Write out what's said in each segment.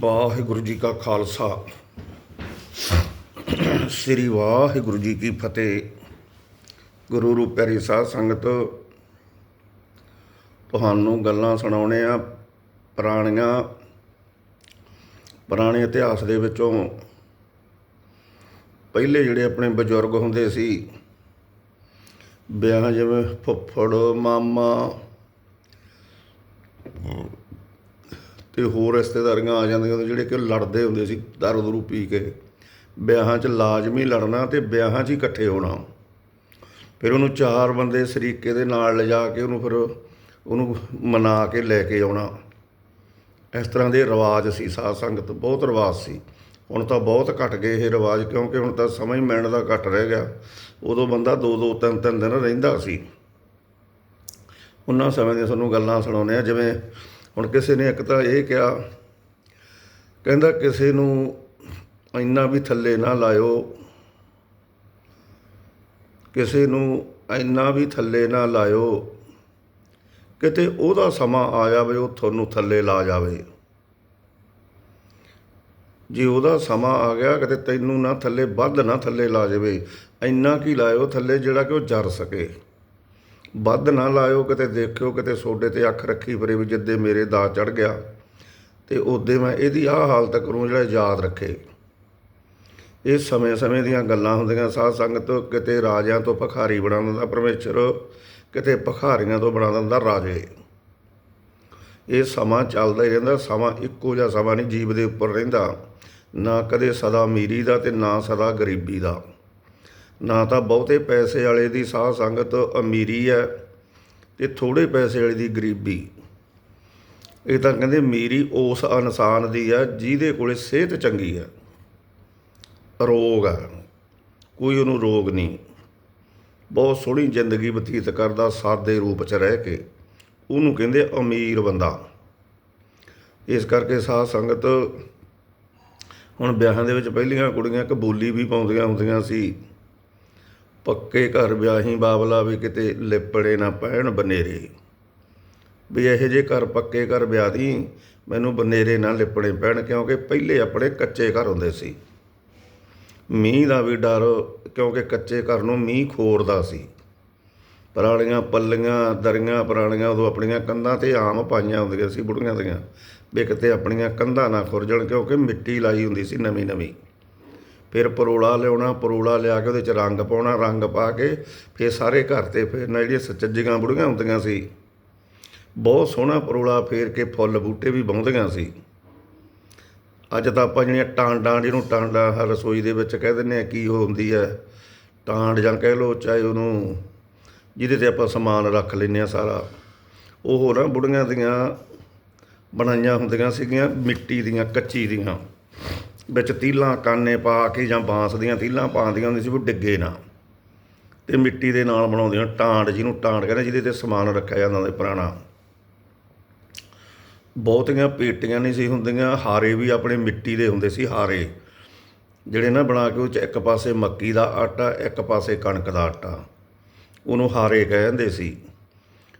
ਵਾਹਿਗੁਰੂ ਜੀ ਕਾ ਖਾਲਸਾ। ਸ੍ਰੀ ਵਾਹਿਗੁਰੂ ਜੀ ਕੀ ਫਤਿਹ। ਗੁਰੂ ਰੂਪ ਪਿਆਰੀ ਸਾਧ ਸੰਗਤ, ਤੁਹਾਨੂੰ ਗੱਲਾਂ ਸੁਣਾਉਣੇ ਆ ਪੁਰਾਣੀਆਂ। ਪੁਰਾਣੇ ਇਤਿਹਾਸ ਦੇ ਵਿੱਚੋਂ ਪਹਿਲੇ ਜਿਹੜੇ ਆਪਣੇ ਬਜ਼ੁਰਗ ਹੁੰਦੇ ਸੀ, ਵਿਆਹ ਜਿਵੇਂ ਫੁੱਫੜ, ਮਾਮਾ ਤੇ ਹੋਰ ਰਿਸ਼ਤੇਦਾਰੀਆਂ ਆ ਜਾਂਦੀਆਂ ਹੁੰਦੀਆਂ ਜਿਹੜੇ ਕਿ ਲੜਦੇ ਹੁੰਦੇ ਸੀ, ਦਾਰੂ ਦਰੂ ਪੀ ਕੇ। ਵਿਆਹਾਂ 'ਚ ਲਾਜ਼ਮੀ ਲੜਨਾ ਤੇ ਵਿਆਹਾਂ 'ਚ ਹੀ ਇਕੱਠੇ ਹੋਣਾ। ਫਿਰ ਉਹਨੂੰ ਚਾਰ ਬੰਦੇ ਸਰੀਕੇ ਦੇ ਨਾਲ ਲਿਜਾ ਕੇ ਉਹਨੂੰ ਫਿਰ ਉਹਨੂੰ ਮਨਾ ਕੇ ਲੈ ਕੇ ਆਉਣਾ। ਇਸ ਤਰ੍ਹਾਂ ਦੇ ਰਿਵਾਜ ਸੀ, ਸਾਧ ਸੰਗਤ ਬਹੁਤ ਰਿਵਾਜ ਸੀ। ਹੁਣ ਤਾਂ ਬਹੁਤ ਘਟ ਗਏ ਇਹ ਰਿਵਾਜ, ਕਿਉਂਕਿ ਹੁਣ ਤਾਂ ਸਮਾਂ ਹੀ ਮਿਲਣ ਦਾ ਘਟ ਰਹਿ ਗਿਆ। ਉਦੋਂ ਬੰਦਾ ਦੋ ਦੋ, ਤਿੰਨ ਤਿੰਨ ਦਿਨ ਰਹਿੰਦਾ ਸੀ। ਉਹਨਾਂ ਸਮੇਂ ਦੀਆਂ ਤੁਹਾਨੂੰ ਗੱਲਾਂ ਸੁਣਾਉਂਦੇ ਆ ਜਿਵੇਂ ਹੁਣ ਕਿਸੇ ਨੇ ਇੱਕ ਤਾਂ ਇਹ ਕਿਹਾ, ਕਹਿੰਦਾ ਕਿਸੇ ਨੂੰ ਇੰਨਾ ਵੀ ਥੱਲੇ ਨਾ ਲਾਇਓ, ਕਿਸੇ ਨੂੰ ਇੰਨਾ ਵੀ ਥੱਲੇ ਨਾ ਲਾਇਓ, ਕਿਤੇ ਉਹਦਾ ਸਮਾਂ ਆ ਜਾਵੇ, ਉਹ ਤੁਹਾਨੂੰ ਥੱਲੇ ਲਾ ਜਾਵੇ। ਜੇ ਉਹਦਾ ਸਮਾਂ ਆ ਗਿਆ, ਕਿਤੇ ਤੈਨੂੰ ਨਾ ਥੱਲੇ, ਵੱਧ ਨਾ ਥੱਲੇ ਲਾ ਜਾਵੇ, ਇੰਨਾ ਕੀ ਲਾਇਓ ਥੱਲੇ ਜਿਹੜਾ ਕਿ ਉਹ ਜਰ ਸਕੇ। ਵੱਧ ਨਾ ਲਾਇਓ, ਕਿਤੇ ਦੇਖਿਓ, ਕਿਤੇ ਸੋਡੇ ਤੇ ਅੱਖ ਰੱਖੀ ਫਰੇ ਵੀ ਜਿੱਦੇ ਮੇਰੇ ਦਾ ਚੜ ਗਿਆ। ਤੇ ਉਹਦੇ ਮੈਂ ਇਹਦੀ ਆਹ ਹਾਲਤ ਕਰੂੰ ਜਿਹੜਾ ਯਾਦ ਰੱਖੇ। ਇਹ ਸਮੇਂ-ਸਮੇਂ ਦੀਆਂ ਗੱਲਾਂ ਹੁੰਦੀਆਂ, ਸਾਧ ਸੰਗਤ ਕਿਤੇ ਰਾਜਿਆਂ ਤੋਂ ਭਖਾਰੀ ਬਣਾ ਦਿੰਦਾ ਪਰਮੇਸ਼ਰ, ਕਿਤੇ ਭਖਾਰੀਆਂ ਤੋਂ ਬਣਾ ਦਿੰਦਾ ਰਾਜੇ। ਇਹ ਸਮਾਂ ਚੱਲਦਾ ਹੀ ਰਹਿੰਦਾ, ਸਮਾਂ ਇੱਕੋ ਜਿਹਾ ਸਮਾਂ ਨਹੀਂ ਜੀਵ ਦੇ ਉੱਪਰ ਰਹਿੰਦਾ, ਨਾ ਕਦੇ ਸਦਾ ਅਮੀਰੀ ਦਾ ਤੇ ਨਾ ਸਦਾ ਗਰੀਬੀ ਦਾ। ਨਾ ਤਾਂ ਬਹੁਤੇ ਪੈਸੇ ਵਾਲੇ ਦੀ ਸਾਧ ਸੰਗਤ ਅਮੀਰੀ ਹੈ ਤੇ ਥੋੜੇ ਪੈਸੇ ਵਾਲੇ ਦੀ ਗਰੀਬੀ। ਇਹ ਤਾਂ ਕਹਿੰਦੇ ਅਮੀਰੀ ਉਸ ਇਨਸਾਨ ਦੀ ਆ ਜਿਹਦੇ ਕੋਲੇ ਸਿਹਤ ਚੰਗੀ ਹੈ। ਰੋਗ ਹੈ। ਕੋਈ ਉਹਨੂੰ ਰੋਗ ਨਹੀਂ। ਬਹੁਤ ਸੋਹਣੀ ਜ਼ਿੰਦਗੀ ਬਤੀਤ ਕਰਦਾ ਸਾਦੇ ਰੂਪ 'ਚ ਰਹਿ ਕੇ। ਉਹਨੂੰ ਕਹਿੰਦੇ ਅਮੀਰ ਬੰਦਾ। ਇਸ ਕਰਕੇ ਸਾਧ ਸੰਗਤ, ਹੁਣ ਵਿਆਹਾਂ ਦੇ ਵਿੱਚ ਪਹਿਲੀਆਂ ਕੁੜੀਆਂ ਕਬੂਲੀ ਵੀ ਪਾਉਂਦੀਆਂ ਹੁੰਦੀਆਂ ਸੀ। ਪੱਕੇ ਘਰ ਵਿਆਹੀ ਬਾਬਲਾ ਵੀ ਕਿਤੇ ਲਿਪੜੇ ਨਾ ਪੈਣ ਬਨੇਰੇ। ਵੀ ਇਹੋ ਜੇ ਘਰ ਪੱਕੇ ਘਰ ਵਿਆਹ ਦੀ, ਮੈਨੂੰ ਬਨੇਰੇ ਨਾ ਲਿਪਣੇ ਪੈਣ ਕਿਉਂਕਿ ਪਹਿਲੇ ਆਪਣੇ ਕੱਚੇ ਘਰ ਹੁੰਦੇ ਸੀ। ਮੀਂਹ ਦਾ ਵੀ ਡਰ, ਕਿਉਂਕਿ ਕੱਚੇ ਘਰ ਨੂੰ ਮੀਂਹ ਖੋਰਦਾ ਸੀ। ਪੁਰਾਣੀਆਂ ਪੱਲੀਆਂ, ਦਰੀਆਂ ਪੁਰਾਣੀਆਂ, ਉਦੋਂ ਆਪਣੀਆਂ ਕੰਧਾਂ ਤੇ ਆਮ ਪਾਈਆਂ ਹੁੰਦੀਆਂ ਸੀ ਬੁੜੀਆਂ ਦੀਆਂ। ਵੀ ਕਿਤੇ ਆਪਣੀਆਂ ਕੰਧਾਂ ਨਾ ਖੁਰਜਣ ਕਿਉਂਕਿ ਮਿੱਟੀ ਲਾਈ ਹੁੰਦੀ ਸੀ ਨਵੀਂ ਨਵੀਂ ਫਿਰ ਪਰੋਲਾ ਲਿਆਉਣਾ ਪਰੋਲਾ ਲਿਆ ਕੇ ਉਹਦੇ ਚ ਰੰਗ ਪਾਉਣਾ, ਰੰਗ ਪਾ ਕੇ ਫਿਰ ਸਾਰੇ ਘਰ ਤੇ ਫਿਰਨਾ ਜਿਹੜੀਆਂ ਸੱਚੀਆਂ ਬੁੜੀਆਂ ਹੁੰਦੀਆਂ ਸੀ, ਬਹੁਤ ਸੋਹਣਾ ਪਰੋਲਾ ਫੇਰ ਕੇ ਫੁੱਲ ਬੂਟੇ ਵੀ ਵਾਹੁੰਦੀਆਂ ਸੀ। ਅੱਜ ਤਾਂ ਆਪਾਂ ਜਿਹੜੀਆਂ ਟਾਂਡਾਂ, ਜਿਹਨੂੰ ਟਾਂਡਾ ਰਸੋਈ ਦੇ ਵਿੱਚ ਕਹਿ ਦਿੰਦੇ ਆ ਕੀ ਉਹ ਹੁੰਦੀ ਹੈ, ਟਾਂਡ ਜਾਂ ਕਹਿ ਲਓ ਚਾਹੇ ਉਹਨੂੰ ਜਿਹਦੇ ਤੇ ਆਪਾਂ ਸਮਾਨ ਰੱਖ ਲੈਂਦੇ ਆ ਸਾਰਾ, ਉਹ ਨਾ ਬੁੜੀਆਂ ਦੀਆਂ ਬਣਾਈਆਂ ਹੁੰਦੀਆਂ ਸੀਗੀਆਂ, ਮਿੱਟੀ ਦੀਆਂ, ਕੱਚੀ ਦੀਆਂ। ਵਿੱਚ ਤੀਲਾਂ, ਕਾਨੇ ਪਾ ਕੇ ਜਾਂ ਬਾਂਸ ਦੀਆਂ ਤੀਲਾਂ ਪਾਉਂਦੀਆਂ ਹੁੰਦੀਆਂ ਸੀ, ਉਹ ਡਿੱਗੇ ਨਾ। ਤੇ ਮਿੱਟੀ ਦੇ ਨਾਲ ਬਣਾਉਂਦੀਆਂ ਟਾਂਡ ਜਿਹਨੂੰ ਟਾਂਡ ਕਹਿੰਦੇ, ਜਿਹਦੇ ਤੇ ਸਮਾਨ ਰੱਖਿਆ ਜਾਂਦਾ ਹੁੰਦਾ ਪੁਰਾਣਾ। ਬਹੁਤੀਆਂ ਪੇਟੀਆਂ ਨਹੀਂ ਸੀ ਹੁੰਦੀਆਂ, ਹਾਰੇ ਵੀ ਆਪਣੇ ਮਿੱਟੀ ਦੇ ਹੁੰਦੇ ਸੀ ਹਾਰੇ। ਜਿਹੜੇ ਨਾ ਬਣਾ ਕੇ ਉਹ ਚ ਇੱਕ ਪਾਸੇ ਮੱਕੀ ਦਾ ਆਟਾ, ਇੱਕ ਪਾਸੇ ਕਣਕ ਦਾ ਆਟਾ, ਉਹਨੂੰ ਹਾਰੇ ਕਹਿੰਦੇ ਸੀ।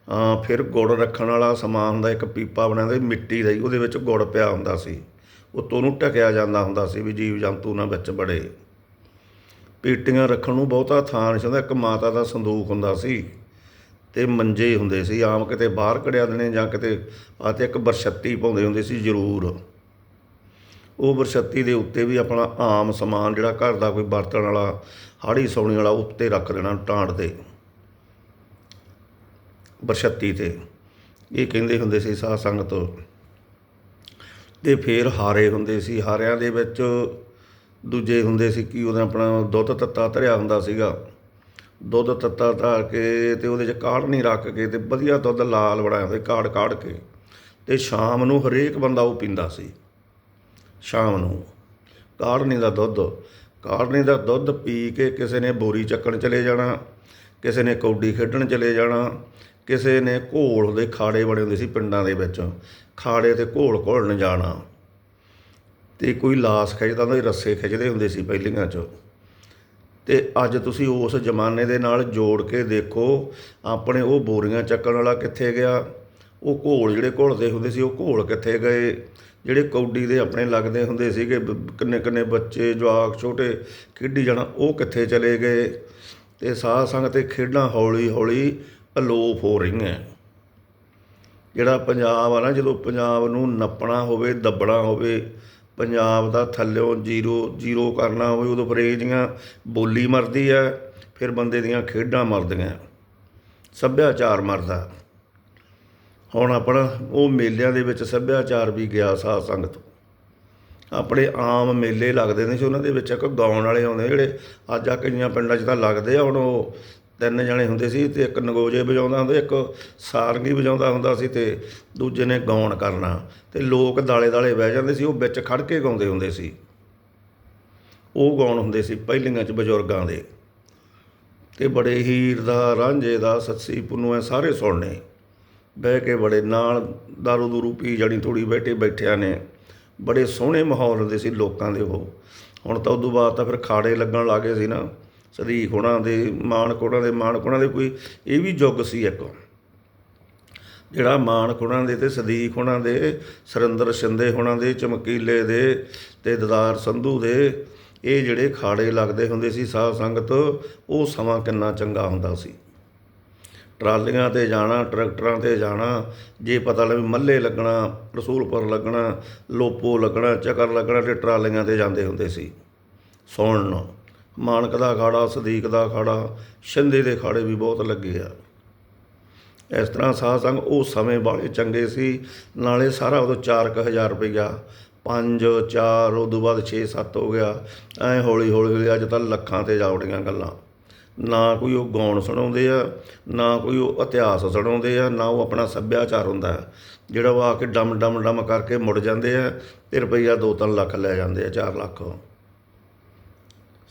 ਆ ਫਿਰ ਗੁੜ ਰੱਖਣ ਵਾਲਾ ਸਮਾਨ ਦਾ ਇੱਕ ਪੀਪਾ ਬਣਾਉਂਦੇ ਮਿੱਟੀ ਦਾ ਹੀ, ਉਹਦੇ ਵਿੱਚ ਗੁੜ ਪਿਆ ਹੁੰਦਾ ਸੀ। ਉੱਤੋਂ ਨੂੰ ਢਕਿਆ ਜਾਂਦਾ ਹੁੰਦਾ ਸੀ ਵੀ ਜੀਵ ਜੰਤੂ ਨਾ ਵਿੱਚ ਬੜੇ ਪੇਟੀਆਂ ਰੱਖਣ ਨੂੰ ਬਹੁਤਾ ਥਾਂ ਨਹੀਂ ਹੁੰਦਾ, ਇੱਕ ਮਾਤਾ ਦਾ ਸੰਦੂਕ ਹੁੰਦਾ ਸੀ ਤੇ ਮੰਜੇ ਹੁੰਦੇ ਸੀ, ਆਮ ਕਿਤੇ ਬਾਹਰ ਕੜਿਆ ਦੇਣੇ ਜਾਂ ਕਿਤੇ ਆ ਤੇ ਇੱਕ ਬਰਛੱਤੀ ਪਾਉਂਦੇ ਹੁੰਦੇ ਸੀ ਜ਼ਰੂਰ। ਉਹ ਬਰਛੱਤੀ ਦੇ ਉੱਤੇ ਵੀ ਆਪਣਾ ਆਮ ਸਮਾਨ ਜਿਹੜਾ ਘਰ ਦਾ ਕੋਈ ਬਰਤਨ ਵਾਲਾ, ਹਾੜੀ ਸੌਣੀ ਵਾਲਾ ਉੱਤੇ ਰੱਖ ਦੇਣਾ ਟਾਂਡ ਤੇ। ਬਰਛੱਤੀ ਤੇ। ਇਹ ਕਹਿੰਦੇ ਹੁੰਦੇ ਸੀ ਸਾਧ ਸੰਗਤ ਤੇ ਫੇਰ ਹਾਰੇ ਹੁੰਦੇ ਸੀ, ਹਾਰਿਆਂ ਦੇ ਵਿੱਚ ਦੂਜੇ ਹੁੰਦੇ ਸੀ ਕਿ ਉਹਦਾ ਆਪਣਾ ਦੁੱਧ ਤੱਤਾ ਧਰਿਆ ਹੁੰਦਾ ਸੀਗਾ। ਦੁੱਧ ਤੱਤਾ ਧਰ ਕੇ ਤੇ ਉਹਦੇ 'ਚ ਕਾੜਨੀ ਰੱਖ ਕੇ ਤੇ ਵਧੀਆ ਦੁੱਧ ਲਾਲ ਬਣਾਇਆ ਹੋਇਆ, ਕਾੜ ਕਾੜ ਕੇ। ਤੇ ਸ਼ਾਮ ਨੂੰ ਹਰੇਕ ਬੰਦਾ ਉਹ ਪੀਂਦਾ ਸੀ, ਸ਼ਾਮ ਨੂੰ। ਕਾੜਨੀ ਦਾ ਦੁੱਧ, ਕਾੜਨੀ ਦਾ ਦੁੱਧ ਪੀ ਕੇ ਕਿਸੇ ਨੇ ਬੋਰੀ ਚੱਕਣ ਚਲੇ ਜਾਣਾ, ਕਿਸੇ ਨੇ ਕੌਡੀ ਖੇਡਣ ਚਲੇ ਜਾਣਾ, ਕਿਸੇ ਨੇ ਘੋਲ ਦੇ ਖਾੜੇ ਬਣੇ ਹੁੰਦੇ ਸੀ ਪਿੰਡਾਂ ਦੇ ਵਿੱਚ। ਖਾੜੇ ਤੇ ਘੋਲ ਘੋਲਣ ਜਾਣਾ। ਤੇ ਕੋਈ ਲਾਸ ਖਿੱਚਦਾ ਹੁੰਦਾ ਰੱਸੇ ਖਿੱਚਦੇ ਹੁੰਦੇ ਸੀ ਪਹਿਲੀਆਂ 'ਚ। ਤੇ ਅੱਜ ਤੁਸੀਂ ਉਸ ਜ਼ਮਾਨੇ ਦੇ ਨਾਲ ਜੋੜ ਕੇ ਦੇਖੋ, ਆਪਣੇ ਉਹ ਬੋਰੀਆਂ ਚੱਕਣ ਵਾਲਾ ਕਿੱਥੇ ਗਿਆ? ਉਹ ਘੋਲ ਜਿਹੜੇ ਘੋਲਦੇ ਹੁੰਦੇ ਸੀ, ਉਹ ਘੋਲ ਕਿੱਥੇ ਗਏ? ਜਿਹੜੇ ਕੌਡੀ ਦੇ ਆਪਣੇ ਲੱਗਦੇ ਹੁੰਦੇ ਸੀਗੇ ਕਿੰਨੇ ਕਿੰਨੇ ਬੱਚੇ, ਜਵਾਕ, ਛੋਟੇ ਖੇਡੀ ਜਾਣਾ, ਉਹ ਕਿੱਥੇ ਚਲੇ ਗਏ? ਤੇ ਸਾਧ ਸੰਗ ਤੇ ਖੇਡਾਂ ਹੌਲੀ ਹੌਲੀ ਅਲੋਪ ਹੋ ਰਹੀਆਂ। ਜਿਹੜਾ ਪੰਜਾਬ ਆ ਨਾ, ਜਦੋਂ ਪੰਜਾਬ ਨੂੰ ਨੱਪਣਾ ਹੋਵੇ, ਦੱਬਣਾ ਹੋਵੇ, ਪੰਜਾਬ ਦਾ ਥੱਲਿਓਂ ਜ਼ੀਰੋ ਜ਼ੀਰੋ ਕਰਨਾ ਹੋਵੇ, ਉਦੋਂ ਫਿਰ ਇਹ ਜਿਹੀਆਂ ਬੋਲੀ ਮਰਦੀ ਆ, ਫਿਰ ਬੰਦੇ ਦੀਆਂ ਖੇਡਾਂ ਮਰਦੀਆਂ। ਸੱਭਿਆਚਾਰ ਮਰਦਾ। ਹੁਣ ਆਪਣਾ ਉਹ ਮੇਲਿਆਂ ਦੇ ਵਿੱਚ ਸੱਭਿਆਚਾਰ ਵੀ ਗਿਆ ਸਾਧ ਸੰਗਤ। ਆਪਣੇ ਆਮ ਮੇਲੇ ਲੱਗਦੇ ਨੇ ਸੀ ਉਹਨਾਂ ਦੇ ਵਿੱਚ ਇੱਕ ਗਾਉਣ ਵਾਲੇ ਆਉਂਦੇ ਜਿਹੜੇ ਅੱਜ ਆ ਕਈਆਂ ਪਿੰਡਾਂ 'ਚ ਤਾਂ ਲੱਗਦੇ ਆ, ਹੁਣ ਉਹ ਤਿੰਨ ਜਣੇ ਹੁੰਦੇ ਸੀ ਤੇ ਇੱਕ ਨਗੋਜੇ ਵਜਾਉਂਦਾ ਹੁੰਦਾ, ਇੱਕ ਸਾਰੰਗੀ ਵਜਾਉਂਦਾ ਹੁੰਦਾ ਸੀ ਤੇ ਦੂਜੇ ਨੇ ਗਾਉਣ ਕਰਨਾ। ਤੇ ਲੋਕ ਦਾਲੇ ਦਾਲੇ ਬਹਿ ਜਾਂਦੇ ਸੀ, ਉਹ ਵਿੱਚ ਖੜ ਕੇ ਗਾਉਂਦੇ ਹੁੰਦੇ ਸੀ। ਉਹ ਗਾਉਣ ਹੁੰਦੇ ਸੀ ਪਹਿਲੀਆਂ 'ਚ ਬਜ਼ੁਰਗਾਂ ਦੇ। ਤੇ ਬੜੇ ਹੀਰ ਦਾ, ਰਾਂਝੇ ਦਾ, ਸੱਸੀ ਪੁੰਨੂ ਐ ਸਾਰੇ ਸੁਣਨੇ। ਬਹਿ ਕੇ ਬੜੇ ਨਾਲ ਦਾਰੂ ਦੂਰੂ ਪੀ ਜਾਣੀ ਥੋੜੀ ਬੈਠੇ ਬੈਠਿਆਂ ਨੇ। ਬੜੇ ਸੋਹਣੇ ਮਾਹੌਲ ਹੁੰਦੇ ਸੀ ਲੋਕਾਂ ਦੇ ਉਹ। ਹੁਣ ਤਾਂ ਉਦੋਂ ਬਾਅਦ ਤਾਂ ਫਿਰ ਖਾੜੇ ਲੱਗਣ ਲੱਗੇ ਸੀ ਨਾ। ਸਦੀਕ ਹੋਣਾ ਦੇ ਮਾਨਕੋਣਾ ਦੇ ਮਾਨਕੋਣਾ ਦੇ ਕੋਈ ਇਹ ਵੀ ਯੁੱਗ ਸੀ ਇੱਕ। ਜਿਹੜਾ ਮਾਨਕੋਣਾ ਦੇ ਤੇ ਸਦੀਕ ਹੋਣਾ ਦੇ, ਸਰਿੰਦਰ ਸ਼ਿੰਦੇ ਹੋਣਾ ਦੇ, ਚਮਕੀਲੇ ਦੇ ਤੇ ਦਦਾਰ ਸੰਧੂ ਦੇ, ਇਹ ਜਿਹੜੇ ਖਾੜੇ ਲੱਗਦੇ ਹੁੰਦੇ ਸੀ ਸਾਧ ਸੰਗਤ, ਉਹ ਸਮਾਂ ਕਿੰਨਾ ਚੰਗਾ ਹੁੰਦਾ ਸੀ। ਟਰਾਲੀਆਂ ਤੇ ਜਾਣਾ, ਟਰੈਕਟਰਾਂ ਤੇ ਜਾਣਾ, ਜੇ ਪਤਾ ਲੱਗੇ ਮੱਲੇ ਲੱਗਣਾ, ਰਸੂਲਪੁਰ ਲੱਗਣਾ, ਲੋਪੋ ਲੱਗਣਾ, ਚੱਕਰ ਲੱਗਣਾ, ਤੇ ਟਰਾਲੀਆਂ ਤੇ ਜਾਂਦੇ ਹੁੰਦੇ ਸੀ। ਸੌਣ ਸੁਣਨ ਮਾਨਕ ਦਾ ਅਖਾੜਾ ਸਦੀਕ ਦਾ ਅਖਾੜਾ ਸ਼ਿੰਦੇ ਦੇ ਅਖਾੜੇ ਵੀ ਬਹੁਤ ਲੱਗੇ ਆ। ਇਸ ਤਰ੍ਹਾਂ ਸਾਧ ਸੰਗ ਉਹ ਸਮੇਂ ਵਾਲੇ ਚੰਗੇ ਸੀ। ਨਾਲੇ ਸਾਰਾ ਉਦੋਂ 4000 ਰੁਪਈਆ 5 4 ਉਦੋਂ ਬਾਅਦ 6 7 ਹੋ ਗਿਆ। ਐ ਹੌਲੀ ਹੌਲੀ ਹੌਲੀ ਅੱਜ ਤਾਂ ਲੱਖਾਂ ਤੇ ਜਾ ਵੜੀਆਂ ਗੱਲਾਂ। ਨਾ ਕੋਈ ਉਹ ਗਾਉਣ ਸੁਣਾਉਂਦੇ ਆ, ਨਾ ਕੋਈ ਉਹ ਇਤਿਹਾਸ ਸੁਣਾਉਂਦੇ ਆ, ਨਾ ਉਹ ਆਪਣਾ ਸੱਭਿਆਚਾਰ ਹੁੰਦਾ। ਜਿਹੜਾ ਉਹ ਆ ਕੇ ਡਮ ਡਮ ਡਮ ਕਰਕੇ ਮੁੜ ਜਾਂਦੇ ਆ, ਤੇ ਰੁਪਈਆ 2-3 ਲੱਖ ਲੈ ਜਾਂਦੇ ਆ 4 ਲੱਖ।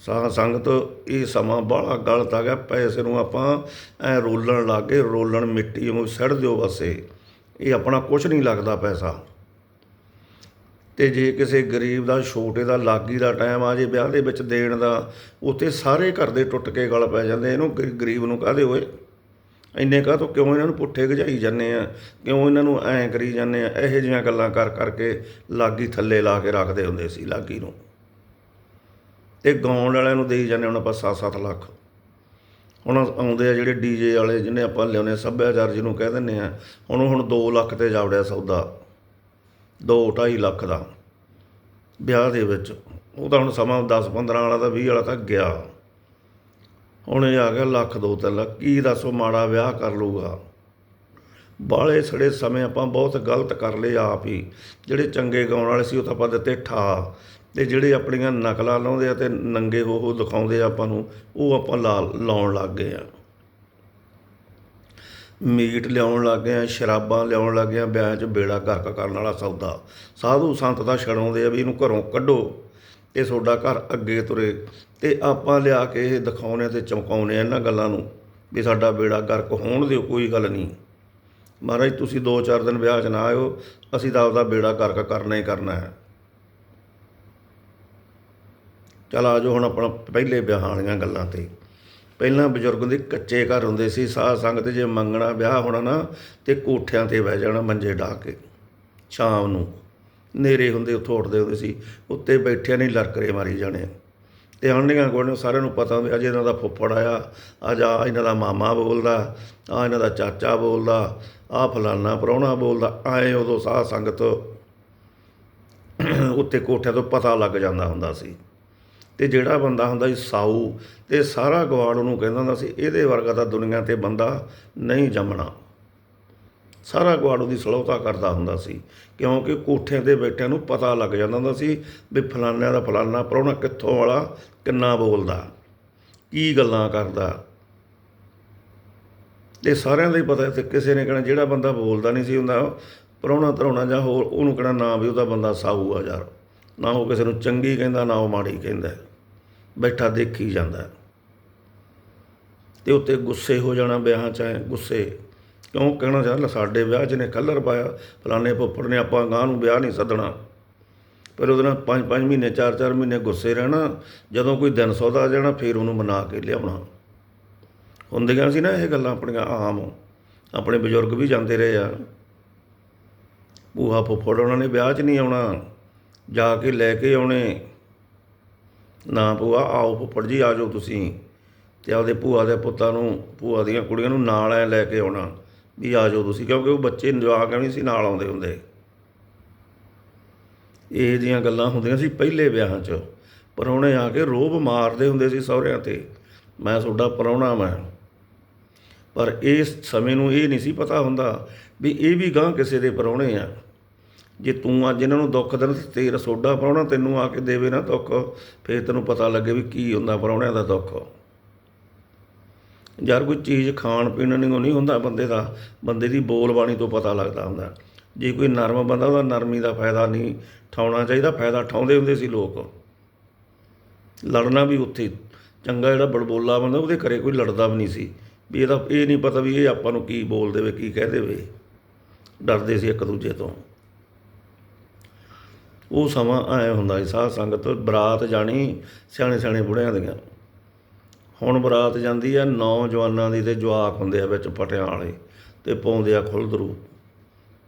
ਸਾਧ ਸੰਗਤ, ਇਹ ਸਮਾਂ ਬਾਹਲਾ ਗਲਤ ਆ ਗਿਆ। ਪੈਸੇ ਨੂੰ ਆਪਾਂ ਐ ਰੋਲਣ ਲੱਗੇ ਰੋਲਣ ਮਿੱਟੀ ਨੂੰ ਸੜ ਦਿਓ ਬਸੇ। ਇਹ ਆਪਣਾ ਕੁਝ ਨਹੀਂ ਲੱਗਦਾ ਪੈਸਾ। ਤੇ ਜੇ ਕਿਸੇ ਗਰੀਬ ਦਾ, ਛੋਟੇ ਦਾ, ਲਾਗੀ ਦਾ ਟਾਈਮ ਆ ਜੇ ਵਿਆਹ ਦੇ ਵਿੱਚ ਦੇਣ ਦਾ, ਉੱਥੇ ਸਾਰੇ ਘਰ ਦੇ ਟੁੱਟ ਕੇ ਗਲ ਪੈ ਜਾਂਦੇ। ਇਹਨੂੰ ਗਰੀ- ਗਰੀਬ ਨੂੰ ਕਾਹਦੇ ਹੋਏ? ਇੰਨੇ ਕਾਹ ਤੋਂ ਕਿਉਂ ਇਹਨਾਂ ਨੂੰ ਪੁੱਠੇ ਗਜਾਈ ਜਾਂਦੇ ਆ? ਕਿਉਂ ਇਹਨਾਂ ਨੂੰ ਐਂ ਕਰੀ ਜਾਂਦੇ ਆ? ਇਹੋ ਜਿਹੀਆਂ ਗੱਲਾਂ ਕਰ ਕਰਕੇ ਲਾਗੀ ਥੱਲੇ ਲਾ ਕੇ ਰੱਖਦੇ ਹੁੰਦੇ ਸੀ, ਲਾਗੀ ਨੂੰ। ਤੇ ਗਾਉਣ ਵਾਲਿਆਂ ਨੂੰ ਦੇਈ ਜਾਂਦੇ ਹੁਣ ਆਪਾਂ 7-7 ਲੱਖ। ਹੁਣ ਆਉਂਦੇ ਆ ਜਿਹੜੇ ਡੀਜੇ ਵਾਲੇ, ਜਿਹਨੇ ਆਪਾਂ ਲਿਆਉਂਦੇ ਆ, ਸੱਭਿਆਚਾਰ ਜਿਹਨੂੰ ਕਹਿ ਦਿੰਦੇ ਆ ਹੁਣ ਹੁਣ 2 ਲੱਖ ਤੇ ਜਾਵੜਿਆ ਸੌਦਾ। 2-2.5 ਲੱਖ ਦਾ। ਵਿਆਹ ਦੇ ਵਿੱਚ। ਉਹ ਤਾਂ ਹੁਣ ਸਮਾਂ 10-15 ਵਾਲਾ ਤਾਂ 20 ਵਾਲਾ ਤਾਂ ਗਿਆ। ਹੁਣ ਇਹ ਆ ਗਿਆ ਲੱਖ ਦੋ, ਤਿੰਨ ਲੱਖ। ਕੀ ਦੱਸੋ ਮਾੜਾ ਵਿਆਹ ਕਰ ਲੂਗਾ ਬਾਲੇ ਸੜੇ ਸਮੇਂ ਆਪਾਂ ਬਹੁਤ ਗਲਤ ਕਰ ਲਏ ਆਪ ਹੀ। ਜਿਹੜੇ ਚੰਗੇ ਗਾਉਣ ਵਾਲੇ ਸੀ ਉਹ ਤਾਂ ਆਪਾਂ ਦਿੱਤੇ ਠਾ। ਅਤੇ ਜਿਹੜੇ ਆਪਣੀਆਂ ਨਕਲਾਂ ਲਾਉਂਦੇ ਆ ਅਤੇ ਨੰਗੇ ਹੋ ਹੋ ਦਿਖਾਉਂਦੇ ਆ ਆਪਾਂ ਨੂੰ, ਉਹ ਆਪਾਂ ਲਾ, ਲਾਉਣ ਲੱਗ ਗਏ ਆ। ਮੀਟ ਲਿਆਉਣ ਲੱਗ ਗਏ ਆ, ਸ਼ਰਾਬਾਂ ਲਿਆਉਣ ਲੱਗ ਗਏ ਆ ਵਿਆਹ 'ਚ ਬੇੜਾ ਗਰਕ ਕਰਨ ਵਾਲਾ ਸੌਦਾ। ਸਾਧੂ ਸੰਤ ਤਾਂ ਛਡਾਉਂਦੇ ਆ ਵੀ ਇਹਨੂੰ ਘਰੋਂ ਕੱਢੋ, ਇਹ ਤੁਹਾਡਾ ਘਰ ਅੱਗੇ ਤੁਰੇ। ਤੇ ਆਪਾਂ ਲਿਆ ਕੇ ਇਹ ਦਿਖਾਉਣੇ ਤੇ ਚਮਕਾਉਣੇ ਆ ਇਹਨਾਂ ਗੱਲਾਂ ਨੂੰ ਵੀ ਸਾਡਾ ਬੇੜਾ ਗਰਕ ਹੋਣ ਦਿਓ, ਕੋਈ ਗੱਲ ਨਹੀਂ। ਮਹਾਰਾਜ, ਤੁਸੀਂ 2-4 ਦਿਨ ਵਿਆਹ 'ਚ ਨਾ ਆਇਓ, ਅਸੀਂ ਤਾਂ ਆਪਦਾ ਬੇੜਾ ਗਰਕ ਕਰਨਾ ਹੀ ਕਰਨਾ ਹੈ। ਚਲ ਆਜੋ ਹੁਣ ਆਪਣਾ ਪਹਿਲੇ ਵਿਆਹਾਂ ਵਾਲੀਆਂ ਗੱਲਾਂ ਤੇ। ਪਹਿਲਾਂ ਬਜ਼ੁਰਗ ਦੇ ਕੱਚੇ ਘਰ ਹੁੰਦੇ ਸੀ ਸਾਹ ਸੰਗਤ ਜੇ ਮੰਗਣਾ ਵਿਆਹ ਹੋਣਾ ਨਾ, ਤੇ ਕੋਠਿਆਂ ਤੇ ਬਹਿ ਜਾਣਾ ਮੰਜੇ ਢਾ ਕੇ, ਸ਼ਾਮ ਨੂੰ। ਨੇਰੇ ਹੁੰਦੇ, ਉੱਥੋਂ ਉੱਠਦੇ ਹੁੰਦੇ ਸੀ, ਉੱਤੇ ਬੈਠਿਆਂ ਨਹੀਂ ਲਰਕਰੇ ਮਾਰੀ ਜਾਣੇ। ਤੇ ਆਂਢੀਆਂ ਕੋਲ ਸਾਰਿਆਂ ਨੂੰ ਪਤਾ ਹੁੰਦਾ, ਅੱਜ ਇਹਨਾਂ ਦਾ ਫੁੱਫੜ ਆਇਆ, ਅੱਜ ਆ ਇਹਨਾਂ ਦਾ ਮਾਮਾ ਬੋਲਦਾ, ਆ ਇਹਨਾਂ ਦਾ ਚਾਚਾ ਬੋਲਦਾ, ਆ ਫਲਾਨਾ ਪ੍ਰਾਹੁਣਾ ਬੋਲਦਾ, ਆਏ ਉਦੋਂ ਸਾਹ ਸੰਗਤ ਉੱਤੇ ਕੋਠਿਆਂ ਤੋਂ ਪਤਾ ਲੱਗ ਜਾਂਦਾ ਹੁੰਦਾ ਸੀ। ਤੇ ਜਿਹੜਾ ਬੰਦਾ ਹੁੰਦਾ ਸੀ ਸਾਊ, ਤੇ ਸਾਰਾ ਗਵਾੜ ਉਹਨੂੰ ਕਹਿੰਦਾ ਹੁੰਦਾ ਸੀ, ਇਹਦੇ ਵਰਗਾ ਤਾਂ ਦੁਨੀਆ ਤੇ ਬੰਦਾ ਨਹੀਂ ਜੰਮਣਾ। ਸਾਰਾ ਗਵਾੜ ਉਹਦੀ ਸਲੋਤਾ ਕਰਦਾ ਹੁੰਦਾ ਸੀ, ਕਿਉਂਕਿ ਕੋਠਿਆਂ ਤੇ ਬੈਠਿਆਂ ਨੂੰ ਪਤਾ ਲੱਗ ਜਾਂਦਾ ਹੁੰਦਾ ਸੀ ਵੀ ਫਲਾਨਿਆਂ ਦਾ ਫਲਾਨਾ ਪ੍ਰਾਹੁਣਾ ਕਿੱਥੋਂ ਵਾਲਾ, ਕਿੰਨਾ ਬੋਲਦਾ, ਕੀ ਗੱਲਾਂ ਕਰਦਾ। ਤੇ ਸਾਰਿਆਂ ਦਾ ਹੀ ਪਤਾ ਤੇ ਕਿਸੇ ਨੇ ਕਹਿਣਾ ਜਿਹੜਾ ਬੰਦਾ ਬੋਲਦਾ ਨਹੀਂ ਸੀ ਹੁੰਦਾ, ਪ੍ਰਾਹੁਣਾ ਧਰਾਉਣਾ ਜਾਂ ਹੋਰ, ਉਹਨੂੰ ਕਹਿਣਾ ਨਾ ਵੀ ਉਹਦਾ ਬੰਦਾ ਸਾਊ ਆ ਯਾਰ, ਨਾ ਉਹ ਕਿਸੇ ਨੂੰ ਚੰਗੀ ਕਹਿੰਦਾ, ਨਾ ਉਹ ਮਾੜੀ ਕਹਿੰਦਾ। ਬੈਠਾ ਦੇਖੀ ਜਾਂਦਾ। ਤੇ ਉੱਤੇ ਗੁੱਸੇ ਹੋ ਜਾਣਾ ਵਿਆਹਾਂ 'ਚ ਐਂ, ਗੁੱਸੇ। ਕਿਉਂ ਕਹਿਣਾ ਚਾਹ ਸਾਡੇ ਵਿਆਹ 'ਚ ਨੇ ਕਲਰ ਪਾਇਆ। ਫਲਾਣੇ ਫੁੱਫੜ ਨੇ ਆਪਾਂ ਗਾਂ ਨੂੰ ਵਿਆਹ ਨਹੀਂ ਸੱਦਣਾ। ਪਰ ਉਹਦੇ ਨਾਲ 5-5 ਮਹੀਨੇ 4-4 ਮਹੀਨੇ ਗੁੱਸੇ ਰਹਿਣਾ। ਜਦੋਂ ਕੋਈ ਦਿਨ ਸੌਦਾ ਆ ਜਾਣਾ, ਫਿਰ ਉਹਨੂੰ ਮਨਾ ਕੇ ਲਿਆਉਣਾ। ਹੁੰਦੀਆਂ ਸੀ ਨਾ ਇਹ ਗੱਲਾਂ ਆਪਣੀਆਂ ਆਮ। ਆਪਣੇ ਬਜ਼ੁਰਗ ਵੀ ਜਾਂਦੇ ਰਹੇ ਆ। ਬੂਹਾ ਫੁੱਫੜ ਉਹਨਾਂ ਨੇ ਵਿਆਹ 'ਚ ਨਹੀਂ ਆਉਣਾ। ਜਾ ਕੇ ਲੈ ਕੇ ਆਉਣੇ। ਨਾ ਭੂਆ, ਆਓ ਫੁੱਫੜ ਜੀ, ਆ ਜਾਓ ਤੁਸੀਂ। ਤੇ ਆਪਦੇ ਭੂਆ ਦੇ ਪੁੱਤਾਂ ਨੂੰ, ਭੂਆ ਦੀਆਂ ਕੁੜੀਆਂ ਨੂੰ ਨਾਲ ਐ ਲੈ ਕੇ ਆਉਣਾ ਵੀ ਆ ਜਾਓ ਤੁਸੀਂ, ਕਿਉਂਕਿ ਉਹ ਬੱਚੇ ਜਵਾਕ ਨਹੀਂ ਸੀ ਨਾਲ ਆਉਂਦੇ ਹੁੰਦੇ। ਇਹ ਜੀਆਂ ਗੱਲਾਂ ਹੁੰਦੀਆਂ ਸੀ ਪਹਿਲੇ ਵਿਆਹਾਂ 'ਚ। ਪਰੌਣੇ ਆ ਕੇ ਰੋਬ ਮਾਰਦੇ ਹੁੰਦੇ ਸੀ ਸਹੁਰਿਆਂ ਤੇ। ਮੈਂ ਤੁਹਾਡਾ ਪਰੌਣਾ ਮੈਂ ਪਰ ਇਸ ਸਮੇਂ ਨੂੰ ਇਹ ਨਹੀਂ ਸੀ ਪਤਾ ਹੁੰਦਾ ਵੀ ਇਹ ਵੀ ਗਾਂ ਕਿਸੇ ਦੇ ਪਰੌਣੇ ਆ। ਜੇ ਤੂੰ ਅੱਜ ਇਹਨਾਂ ਨੂੰ ਦੁੱਖ ਦੇਣ ਤੇ ਤੇਰਾ ਸੋਡਾ ਪਰੌਣਾ ਤੈਨੂੰ ਆ ਕੇ ਦੇਵੇ ਨਾ ਦੁੱਖ, ਫੇਰ ਤੈਨੂੰ ਪਤਾ ਲੱਗੇ ਵੀ ਕੀ ਹੁੰਦਾ ਪਰੌਣਿਆਂ ਦਾ ਦੁੱਖ। ਯਾਰ ਕੋਈ ਚੀਜ਼ ਖਾਣ ਪੀਣ ਨੂੰ ਨਹੀਂ ਹੁੰਦਾ ਬੰਦੇ ਦਾ, ਬੰਦੇ ਦੀ ਬੋਲ ਬਾਣੀ ਤੋਂ ਪਤਾ ਲੱਗਦਾ ਹੁੰਦਾ। ਜੇ ਕੋਈ ਨਰਮ ਬੰਦਾ ਉਹਦਾ ਨਰਮੀ ਦਾ ਫਾਇਦਾ ਨਹੀਂ ਠਾਉਣਾ ਚਾਹੀਦਾ, ਫਾਇਦਾ ਠਾਉਂਦੇ ਹੁੰਦੇ ਸੀ ਲੋਕ। ਲੜਨਾ ਵੀ ਉੱਥੇ ਚੰਗਾ ਜਿਹੜਾ ਬੜਬੋਲਾ ਬੰਦਾ ਉਹਦੇ ਘਰੇ ਕੋਈ ਲੜਦਾ ਵੀ ਨਹੀਂ ਸੀ। ਵੀ ਇਹਦਾ ਇਹ ਨਹੀਂ ਪਤਾ ਵੀ ਇਹ ਆਪਾਂ ਨੂੰ ਕੀ ਬੋਲ ਦੇਵੇ, ਕੀ ਕਹਿ ਦੇਵੇ। ਡਰਦੇ ਸੀ ਇੱਕ ਦੂਜੇ ਤੋਂ। ਉਹ ਸਮਾਂ ਐ ਹੁੰਦਾ ਸੀ, ਸਾਧ ਸੰਗਤ ਬਰਾਤ ਜਾਣੀ ਸਿਆਣੇ ਸਿਆਣੇ ਬੁੜਿਆਂ ਦੀਆਂ। ਹੁਣ ਬਰਾਤ ਜਾਂਦੀ ਆ, ਨੌਜਵਾਨਾਂ ਦੀ ਤੇ ਜਵਾਕ ਹੁੰਦੇ ਆ ਵਿੱਚ ਪਟਿਆਂ ਵਾਲੇ ਤੇ ਪਾਉਂਦੇ ਆ ਖੁੱਲਦਰੂ